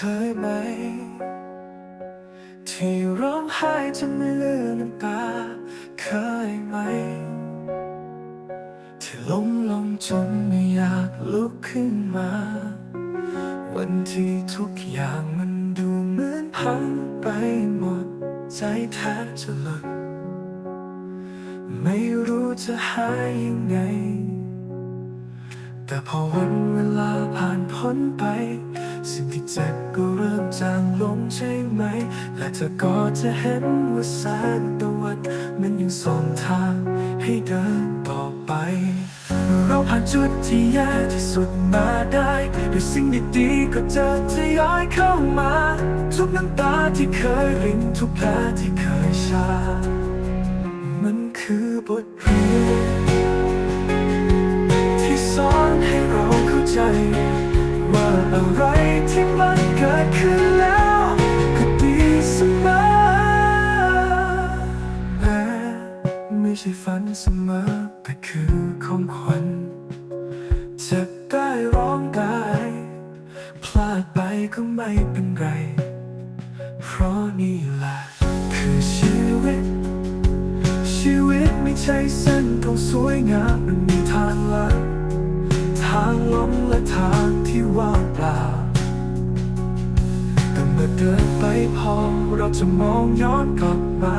คยไหม ที่ร้องไห้จนไม่เหลือน้ำตา เคยไหม ที่ล้มลงจนไม่อยากลุกขึ้นมา วันที่ทุกอย่างมันดูเหมือนพังไปหมด ใจแทบจะหลุดไม่รู้จะหายยังไง แต่พอวันเวลาผ่านพ้นไป ธอก็จะเห็นว่าแสงตะวันมันยังส่งทางให้เดินต่อไป เราผ่านจุดที่แย่ที่สุดมาได้ด้วยสิ่งดีๆก็จะทยอยเข้ามา ทุกน้ำตาที่เคยรินทุกแผลที่เคยชา มันคือบทเรียนที่สอนให้เราเข้าใจ ว่าอะไรที่มัน ใช่ฝันเสมอแต่คือของขวัญเจ็บได้ร้องได้พลาดไปก็ไม่เป็นไร เพราะนี่แหละคือชีวิต ชีวิตไม่ใช่เส้นตรงสวยงามมันมีทางลัดทางล้มและทางที่ว่างเปล่าแต่เมื่อเดินไปพอเราจะมองย้อนกลับมา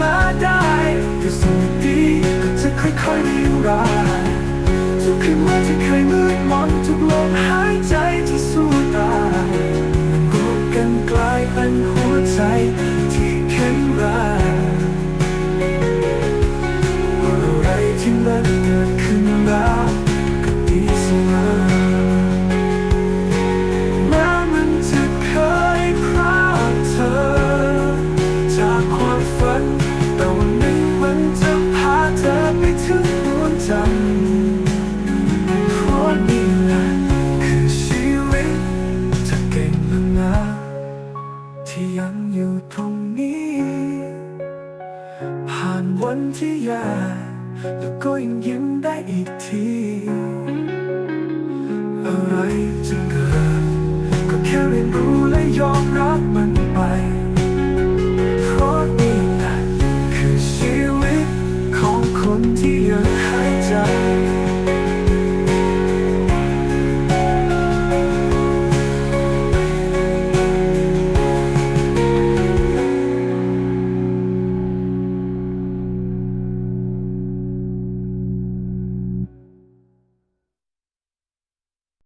มาได้ก็สิ่งดีก็จะค่อยๆมีรายทุกคืนวันที่เคยมืดมนทุกลมหายใจที่สู้ตายรวมกันกลายเป็นหัวใจที่แข็งแรงว่าอะไรที่มันเกิด ฝัน แต่วันหนึ่งมันจะพาเธอไปถึงดวงจันทร์เพราะนี่แหละคือชีวิตจะเก่งหรือนะที่ยังอยู่ตรงนี้ ผ่านวันที่แย่แล้วก็ยังยิ้มได้อีกทีอะไรจะเกิดก็แค่เรียนรู้และยอมรับ